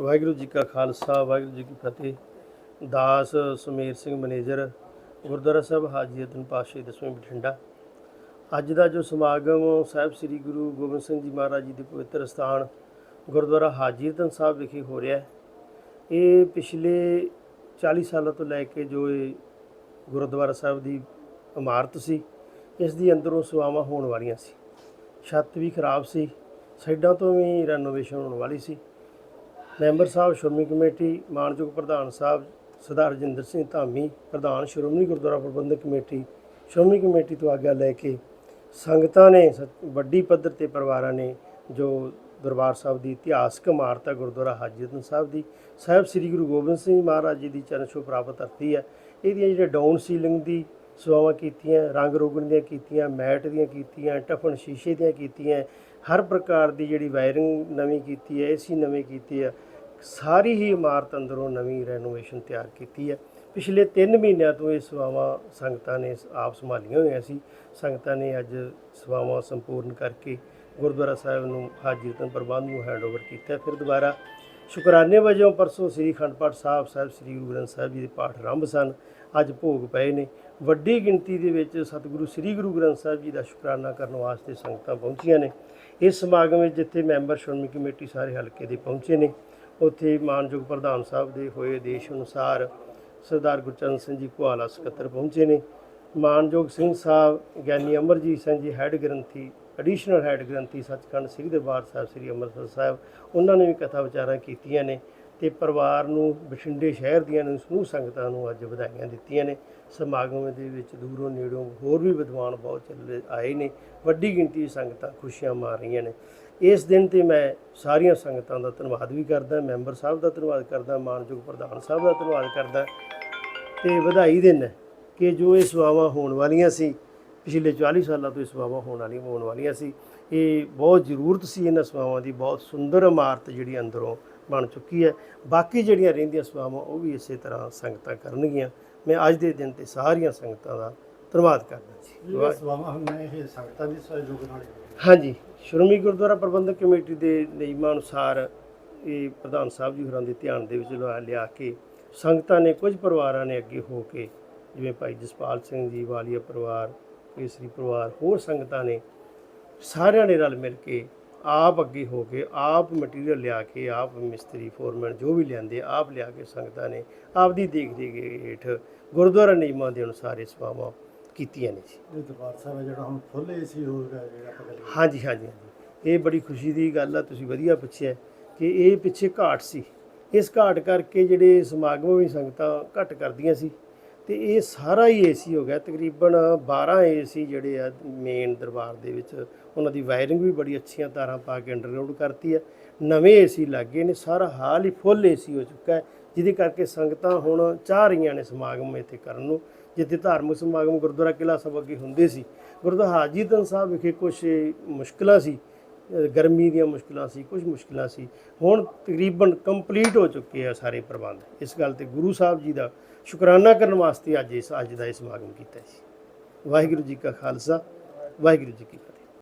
ਵਾਹਿਗੁਰੂ ਜੀ ਕਾ ਖਾਲਸਾ, ਵਾਹਿਗੁਰੂ ਜੀ ਕੀ ਫਤਿਹ। ਦਾਸ ਸੁਮੇਰ ਸਿੰਘ ਮੈਨੇਜਰ, ਗੁਰਦੁਆਰਾ ਸਾਹਿਬ ਹਾਜੀ ਅਤਨ ਪਾਸ਼ੇ ਦਸਵੇਂ ਬਠਿੰਡਾ ਅੱਜ ਦਾ ਜੋ ਸਮਾਗਮ ਸਾਹਿਬ ਸ੍ਰੀ ਗੁਰੂ ਗੋਬਿੰਦ ਸਿੰਘ ਜੀ ਮਹਾਰਾਜ ਜੀ ਦੇ ਪਵਿੱਤਰ ਸਥਾਨ ਗੁਰਦੁਆਰਾ ਹਾਜੀ ਅਤਨ ਸਾਹਿਬ ਵਿਖੇ ਹੋ ਰਿਹਾ ਹੈ। ਇਹ ਪਿਛਲੇ 40 ਸਾਲਾਂ ਤੋਂ ਲੈ ਕੇ ਜੋ ਇਹ ਗੁਰਦੁਆਰਾ ਸਾਹਿਬ ਦੀ ਇਮਾਰਤ ਸੀ, ਇਸ ਦੀ ਅੰਦਰੋਂ ਸੇਵਾਵਾਂ ਹੋਣ ਵਾਲੀਆਂ ਸੀ। ਛੱਤ ਵੀ ਖਰਾਬ ਸੀ, ਸਾਈਡਾਂ ਤੋਂ ਵੀ ਰੈਨੋਵੇਸ਼ਨ ਹੋਣ ਵਾਲੀ ਸੀ। ਮੈਂਬਰ ਸਾਹਿਬ, ਸ਼੍ਰੋਮਣੀ ਕਮੇਟੀ ਮਾਨਯੋਗ ਪ੍ਰਧਾਨ ਸਾਹਿਬ, ਸਰਦਾਰ ਰਜਿੰਦਰ ਸਿੰਘ ਧਾਮੀ, ਪ੍ਰਧਾਨ ਸ਼੍ਰੋਮਣੀ ਗੁਰਦੁਆਰਾ ਪ੍ਰਬੰਧਕ ਕਮੇਟੀ, ਸ਼੍ਰੋਮਣੀ ਕਮੇਟੀ ਤੋਂ ਆਗਿਆ ਲੈ ਕੇ ਸੰਗਤਾਂ ਨੇ, ਸ- ਵੱਡੀ ਪੱਧਰ ਤੇ ਪਰਿਵਾਰਾਂ ਨੇ ਜੋ ਦਰਬਾਰ ਸਾਹਿਬ ਦੀ ਇਤਿਹਾਸਕ ਇਮਾਰਤ ਹੈ, ਗੁਰਦੁਆਰਾ ਹਾਜੀਰਤਨ ਸਾਹਿਬ ਦੀ, ਸਾਹਿਬ ਸ੍ਰੀ ਗੁਰੂ ਗੋਬਿੰਦ ਸਿੰਘ ਮਹਾਰਾਜ ਜੀ ਦੀ ਚਰਨ ਛੋਹ ਪ੍ਰਾਪਤ ਧਰਤੀ ਹੈ। ਇਹਦੀਆਂ ਜਿਹੜੇ ਡਾਊਨ ਸੀਲਿੰਗ ਦੀ ਸੇਵਾਵਾਂ ਕੀਤੀਆਂ, ਰੰਗ ਰੋਗਣ ਦੀਆਂ ਕੀਤੀਆਂ, ਮੈਟ ਦੀਆਂ ਕੀਤੀਆਂ, ਟਫਨ ਸ਼ੀਸ਼ੇ ਦੀਆਂ ਕੀਤੀਆਂ, ਹਰ ਪ੍ਰਕਾਰ ਦੀ ਜਿਹੜੀ ਵਾਇਰਿੰਗ ਨਵੀਂ ਕੀਤੀ ਹੈ, ਏਸੀ ਨਵੇਂ ਕੀਤੀ ਆ ਸਾਰੀ ਹੀ ਇਮਾਰਤ ਅੰਦਰੋਂ ਨਵੀਂ ਰੈਨੋਵੇਸ਼ਨ ਤਿਆਰ ਕੀਤੀ ਹੈ। ਪਿਛਲੇ 3 ਮਹੀਨਿਆਂ ਤੋਂ ਇਹ ਸੇਵਾਵਾਂ ਸੰਗਤਾਂ ਨੇ ਆਪ ਸੰਭਾਲੀਆਂ ਹੋਈਆਂ ਸੀ। ਸੰਗਤਾਂ ਨੇ ਅੱਜ ਸੇਵਾਵਾਂ ਸੰਪੂਰਨ ਕਰਕੇ ਗੁਰਦੁਆਰਾ ਸਾਹਿਬ ਨੂੰ ਹਾਜ਼ਰੀਤਨ ਪ੍ਰਬੰਧ ਨੂੰ ਹੈਂਡਓਵਰ ਕੀਤਾ। ਫਿਰ ਦੁਬਾਰਾ ਸ਼ੁਕਰਾਨੇ ਵਜੋਂ ਪਰਸੋਂ ਸ੍ਰੀ ਅਖੰਡ ਪਾਠ ਸਾਹਿਬ ਸਾਹਿਬ ਸ੍ਰੀ ਗੁਰੂ ਗ੍ਰੰਥ ਸਾਹਿਬ ਜੀ ਦੇ ਪਾਠ ਆਰੰਭ ਸਨ। ਅੱਜ ਭੋਗ ਪਏ ਨੇ। ਵੱਡੀ ਗਿਣਤੀ ਦੇ ਵਿੱਚ ਸਤਿਗੁਰੂ ਸ੍ਰੀ ਗੁਰੂ ਗ੍ਰੰਥ ਸਾਹਿਬ ਜੀ ਦਾ ਸ਼ੁਕਰਾਨਾ ਕਰਨ ਵਾਸਤੇ ਸੰਗਤਾਂ ਪਹੁੰਚੀਆਂ ਨੇ। ਇਸ ਸਮਾਗਮ ਵਿੱਚ ਜਿੱਥੇ ਮੈਂਬਰ ਸ਼੍ਰੋਮਣੀ ਕਮੇਟੀ ਸਾਰੇ ਹਲਕੇ ਦੇ ਪਹੁੰਚੇ ਨੇ, ਉੱਥੇ ਮਾਨਯੋਗ ਪ੍ਰਧਾਨ ਸਾਹਿਬ ਦੇ ਹੋਏ ਆਦੇਸ਼ ਅਨੁਸਾਰ ਸਰਦਾਰ ਗੁਰਚਰਨ ਸਿੰਘ ਜੀ ਕੁਹਾਲਾ ਸਕੱਤਰ ਪਹੁੰਚੇ ਨੇ। ਮਾਨਯੋਗ ਸਿੰਘ ਸਾਹਿਬ, ਗਿਆਨੀ ਅਮਰਜੀਤ ਸਿੰਘ ਜੀ, ਹੈੱਡ ਗ੍ਰੰਥੀ, ਐਡੀਸ਼ਨਲ ਹੈੱਡ ਗ੍ਰੰਥੀ ਸੱਚਖੰਡ ਸਿੰਘ ਦਰਬਾਰ ਸਾਹਿਬ, ਸ੍ਰੀ ਅੰਮ੍ਰਿਤਸਰ ਸਾਹਿਬ, ਉਹਨਾਂ ਨੇ ਵੀ ਕਥਾ ਵਿਚਾਰਾਂ ਕੀਤੀਆਂ ਨੇ। ਤੇ ਪਰਿਵਾਰ ਨੂੰ ਬਠਿੰਡੇ ਸ਼ਹਿਰ ਦੀਆਂ ਨੂੰ ਸਮੂਹ ਸੰਗਤਾਂ ਨੂੰ ਅੱਜ ਵਧਾਈਆਂ ਦਿੱਤੀਆਂ ਨੇ। ਸਮਾਗਮ ਦੇ ਵਿੱਚ ਦੂਰੋਂ ਨੇੜੋਂ ਹੋਰ ਵੀ ਵਿਦਵਾਨ ਬਹੁਤ ਚੱਲੇ ਆਏ ਨੇ। ਵੱਡੀ ਗਿਣਤੀ ਸੰਗਤਾਂ ਖੁਸ਼ੀਆਂ ਮਾਰ ਰਹੀਆਂ ਨੇ। ਇਸ ਦਿਨ ਤੇ ਮੈਂ ਸਾਰੀਆਂ ਸੰਗਤਾਂ ਦਾ ਧੰਨਵਾਦ ਵੀ ਕਰਦਾ, ਮੈਂਬਰ ਸਾਹਿਬ ਦਾ ਧੰਨਵਾਦ ਕਰਦਾ, ਮਾਨਯੋਗ ਪ੍ਰਧਾਨ ਸਾਹਿਬ ਦਾ ਧੰਨਵਾਦ ਕਰਦਾ ਤੇ ਵਧਾਈ ਦਿਨ ਕਿ ਜੋ ਇਹ ਸੇਵਾਵਾਂ ਹੋਣ ਵਾਲੀਆਂ ਸੀ, ਪਿਛਲੇ 40 ਸਾਲਾਂ ਤੋਂ ਇਹ ਸੇਵਾਵਾਂ ਹੋਣ ਵਾਲੀਆਂ ਹੋਣ ਵਾਲੀਆਂ ਸੀ। ਇਹ ਬਹੁਤ ਜ਼ਰੂਰਤ ਸੀ ਇਹਨਾਂ ਸੇਵਾਵਾਂ ਦੀ, ਬਹੁਤ ਸੁੰਦਰ ਇਮਾਰਤ ਜਿਹੜੀ ਅੰਦਰੋਂ ਬਣ ਚੁੱਕੀ ਹੈ। ਬਾਕੀ ਜਿਹੜੀਆਂ ਰਹਿੰਦੀਆਂ ਸੇਵਾਵਾਂ ਉਹ ਵੀ ਇਸੇ ਤਰ੍ਹਾਂ ਸੰਗਤਾਂ ਕਰਨਗੀਆਂ। ਮੈਂ ਅੱਜ ਦੇ ਦਿਨ ਤੇ ਸਾਰੀਆਂ ਸੰਗਤਾਂ ਦਾ ਧੰਨਵਾਦ ਕਰਦਾ ਜੀ। ਸੇਵਾਵਾਂ ਹੁਣ ਇਹ ਸੰਗਤਾਂ ਦੇ ਸਹਿਯੋਗ ਨਾਲ। ਹਾਂਜੀ ਸ਼੍ਰੋਮਣੀ ਗੁਰਦੁਆਰਾ ਪ੍ਰਬੰਧਕ ਕਮੇਟੀ ਦੇ ਨਿਯਮਾਂ ਅਨੁਸਾਰ ਇਹ ਪ੍ਰਧਾਨ ਸਾਹਿਬ ਜੀ ਹੋਰਾਂ ਦੇ ਧਿਆਨ ਦੇ ਵਿੱਚ ਲਿਆ- ਲਿਆ ਕੇ ਸੰਗਤਾਂ ਨੇ ਕੁਝ ਪਰਿਵਾਰਾਂ ਨੇ ਅੱਗੇ ਹੋ ਕੇ ਜਿਵੇਂ ਭਾਈ ਜਸਪਾਲ ਸਿੰਘ ਜੀ ਵਾਲੀਆ ਪਰਿਵਾਰ ਕੇਸਰੀ ਪਰਿਵਾਰ ਹੋਰ ਸੰਗਤਾਂ ਨੇ ਸਾਰਿਆਂ ਨੇ ਰਲ ਮਿਲ ਕੇ ਆਪ ਅੱਗੇ ਹੋ ਕੇ ਆਪ ਮਟੀਰੀਅਲ ਲਿਆ ਕੇ ਆਪ ਮਿਸਤਰੀ ਫੋਰਮੈਨ ਜੋ ਵੀ ਲਿਆਂਦੇ ਆਪ ਲਿਆ ਕੇ ਸੰਗਤਾਂ ਨੇ ਆਪ ਦੀ ਦੇਖ ਰੇਖ ਹੇਠ ਗੁਰਦੁਆਰਾ ਨਿਯਮਾਂ ਦੇ ਅਨੁਸਾਰ ਇਹ ਸੇਵਾਵਾਂ ਕੀਤੀਆਂ ਨੇ ਜੀ। ਦਰਬਾਰ ਸਾਹਿਬ ਜਿਹੜਾ ਹੁਣ ਫੁੱਲ ਏਸੀ ਹੋ ਗਿਆ ਜਿਹੜਾ ਆਪਾਂ ਗੱਲ ਕੀਤੀ। ਹਾਂਜੀ ਹਾਂਜੀ ਹਾਂਜੀ। ਇਹ ਬੜੀ ਖੁਸ਼ੀ ਦੀ ਗੱਲ ਆ ਤੁਸੀਂ ਵਧੀਆ ਪੁੱਛਿਆ ਕਿ ਇਹ ਪਿੱਛੇ ਘਾਟ ਸੀ। ਇਸ ਘਾਟ ਕਰਕੇ ਜਿਹੜੇ ਸਮਾਗਮ ਵੀ ਸੰਗਤਾਂ ਘੱਟ ਕਰਦੀਆਂ ਸੀ ਤੇ ਇਹ ਸਾਰਾ ਹੀ ਏਸੀ ਹੋ ਗਿਆ, ਤਕਰੀਬਨ 12 ਏਸੀ ਜਿਹੜੇ ਆ ਮੇਨ ਦਰਬਾਰ ਦੇ ਵਿੱਚ, ਉਹਨਾਂ ਦੀ ਵਾਇਰਿੰਗ ਵੀ ਬੜੀ ਅੱਛੀਆਂ ਤਾਰਾਂ ਪਾ ਕੇ ਅੰਡਰਗਰਾਉਂਡ ਕਰਤੀ ਹੈ ਨਵੇਂ ਏਸੀ ਲੱਗੇ ਨੇ, ਸਾਰਾ ਹਾਲ ਹੀ ਫੁੱਲ ਏਸੀ ਹੋ ਚੁੱਕਾ ਹੈ, ਜਿਹਦੇ ਕਰਕੇ ਸੰਗਤਾਂ ਹੁਣ ਚਾਹ ਰਹੀਆਂ ਨੇ ਸਮਾਗਮ ਇੱਥੇ ਕਰਨ ਨੂੰ, ਜਿੱਥੇ ਧਾਰਮਿਕ ਸਮਾਗਮ ਗੁਰਦੁਆਰਾ ਕਿਲਾ ਸਾਹਿਬ ਅੱਗੇ ਹੁੰਦੇ ਸੀ। ਗੁਰਦੁਆਰਾ ਹਾਜੀ ਹਾਜੀਤਨ ਸਾਹਿਬ ਵਿਖੇ ਕੁਝ ਮੁਸ਼ਕਲਾਂ ਸੀ ਗਰਮੀ ਦੀਆਂ ਮੁਸ਼ਕਲਾਂ ਸੀ, ਕੁਝ ਮੁਸ਼ਕਲਾਂ ਸੀ। ਹੁਣ ਤਕਰੀਬਨ ਕੰਪਲੀਟ ਹੋ ਚੁੱਕੇ ਆ ਸਾਰੇ ਪ੍ਰਬੰਧ। ਇਸ ਗੱਲ ਤੇ ਗੁਰੂ ਸਾਹਿਬ ਜੀ ਦਾ ਸ਼ੁਕਰਾਨਾ ਕਰਨ ਵਾਸਤੇ ਅੱਜ ਇਸ, ਅੱਜ ਦਾ ਇਹ ਸਮਾਗਮ ਕੀਤਾ ਸੀ। ਵਾਹਿਗੁਰੂ ਜੀ ਕਾ ਖਾਲਸਾ, ਵਾਹਿਗੁਰੂ ਜੀ ਕੀ ਫਤਿਹ।